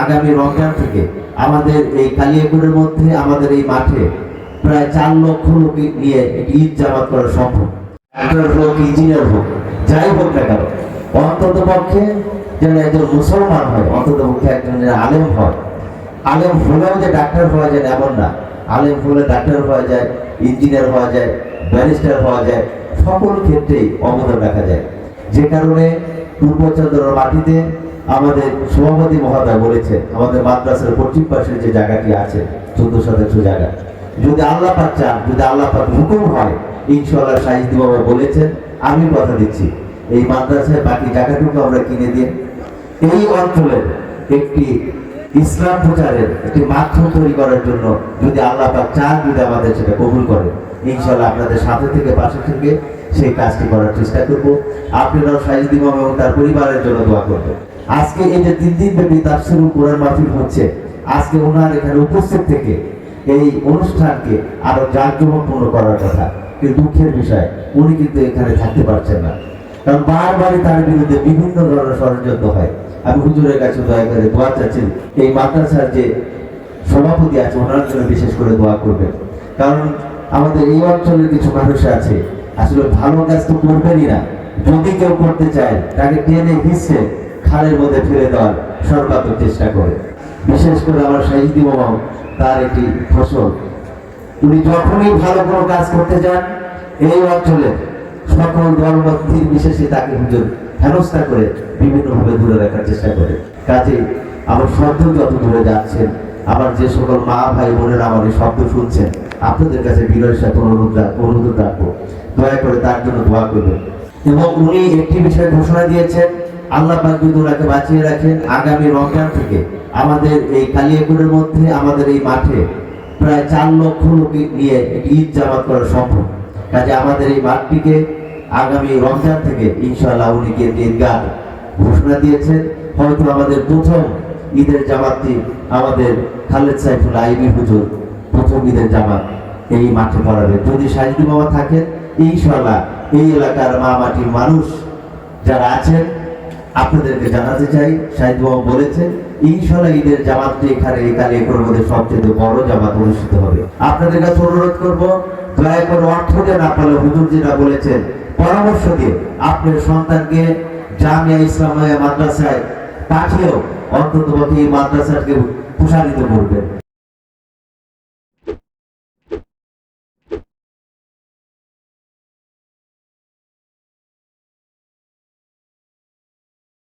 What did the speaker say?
আগামী রমজান থেকে আমাদের এই কালিয়াকুড়ের মধ্যে, আমাদের এই মাঠে প্রায় চার লক্ষ লোক নিয়ে ঈদ জামাত করা সম্ভব। হোক, ইঞ্জিনিয়ার হোক, যাই হোক না কেন, অন্তত পক্ষে যেন একজন মুসলমান হয়, অন্তত পক্ষে আলেম হয়। আলেম হলেও যে ডাক্তার হওয়া যায় এমন না। আলেম হলে ডাক্তার হওয়া যায়, ইঞ্জিনিয়ার হওয়া যায়, ব্যারিস্টার হওয়া যায়, সকল ক্ষেত্রেই অবদান রাখা যায়। যে কারণে পূর্বচন্দ্র মাটিতে আমাদের সভাপতি মহোদয় বলেছে আমাদের মাদ্রাসার পশ্চিম পাশের যে জায়গাটি আছে, চোদ্দ শতাংশ জায়গা। যদি আল্লাহ পাক চান, যদি আল্লাহ পাক হুকুম হয়, ইনশাআল্লাহ সাহিত্য বাবা বলেছেন, আমি কথা দিচ্ছি। এই মাদ্রাসায় বাকি জায়গাটুকু আমরা কিনে দিয়ে, এই অঞ্চলের একটি ইসলাম প্রচারের একটি মাধ্যম তৈরি করার জন্য যদি আল্লাহ পাক চান, যদি আমাদের সেটা কবুল করে ইনশাল্লাহ আপনাদের সাথে থেকে, পাশে থেকে সেই কাজটি করার চেষ্টা করব। আপনারাও সাইজ ইমাম এবং তার পরিবারের জন্য দোয়া করবেন আজকে এই যে তিন দিন ব্যাপী তাফসিরু কোরআন মাহফিল হচ্ছে, আজকে ওনার এখানে উপস্থিত থেকে এই অনুষ্ঠানকে আরও জাঁকজমকপূর্ণ করার কথা, কিন্তু দুঃখের বিষয়, উনি কিন্তু এখানে থাকতে পারছেন না। কারণ বারবারই তার বিরুদ্ধে বিভিন্ন ধরনের ষড়যন্ত্র হয়। আমি হুজুরের কাছে দয়া করে দোয়া চাচ্ছি, এই মাদ্রাসার যে সভাপতি আছে, ওনার জন্য বিশেষ করে দোয়া করবেন। কারণ আমাদের এই অঞ্চলের কিছু মানুষ আছে আসলে ভালো কাজ তো করবেনই না। যদি কেউ করতে চায়, তাকে টেনে হিসে খালের মধ্যে ফেলে দেওয়ার সর্বাত্মক চেষ্টা করে। বিশেষ করে আমার শাহিদি মামাও তার একটি ফসল। উনি যখনই ভালো কোনো কাজ করতে যান, এই অঞ্চলে সকল ধর্মীর বিশেষে তাকে হুজুর হেনস্থা করে বিভিন্নভাবে দূরে রাখার চেষ্টা করে। কাজে আমার শব্দ যত দূরে যাচ্ছেন আমার যে সকল মা ভাই বোনেরা আমার এই শব্দ শুনছেন আপনাদের কাছে বিনয়ের সাথে অনুরোধ রাখব। দয়া করে তার জন্য দোয়া করবেন। এবং উনি একটি বিষয়ে ঘোষণা দিয়েছেন, আল্লাহ পাক যদি বাঁচিয়ে রাখেন আগামী রমজান থেকে। আমাদের এই কালিয়াকুড়ের মধ্যে, আমাদের এই মাঠে প্রায় চার লক্ষ লোক নিয়ে একটি ঈদ জামাত করা সম্ভব। কাজে আমাদের এই মাঠটিকে আগামী রমজান থেকে ইনশাআল্লাহ উনি গিয়ে ঈদগাহ ঘোষণা দিয়েছেন। হয়তো আমাদের প্রথম ঈদের জামাতটি আমাদের খালেদ সাইফুল আইবি হুজুর প্রথম ঈদের জামাত এই মাঠে পড়াবে। যদি সাহিদু বাবা থাকেন, ইনশাআল্লাহ এই এলাকার মা মাটির মানুষ যারা আছেন, আপনাদেরকে জানাতে চাই সাহিদ বাবু বলেছেন ইনশাল্লাহ ঈদের জামাতটি এখানে মধ্যে সবচেয়ে বড় জামাত অনুষ্ঠিত হবে। আপনাদের কাছে অনুরোধ করব, দয়া করে অর্থ দিয়ে না পারলে বলেছেন। পরামর্শ দিয়ে আপনার সন্তানকে জামিয়া ইসলামিয়া মাদ্রাসায় পাঠিয়েও অন্তত এই মাদ্রাসাকে প্রসারিত করবেন।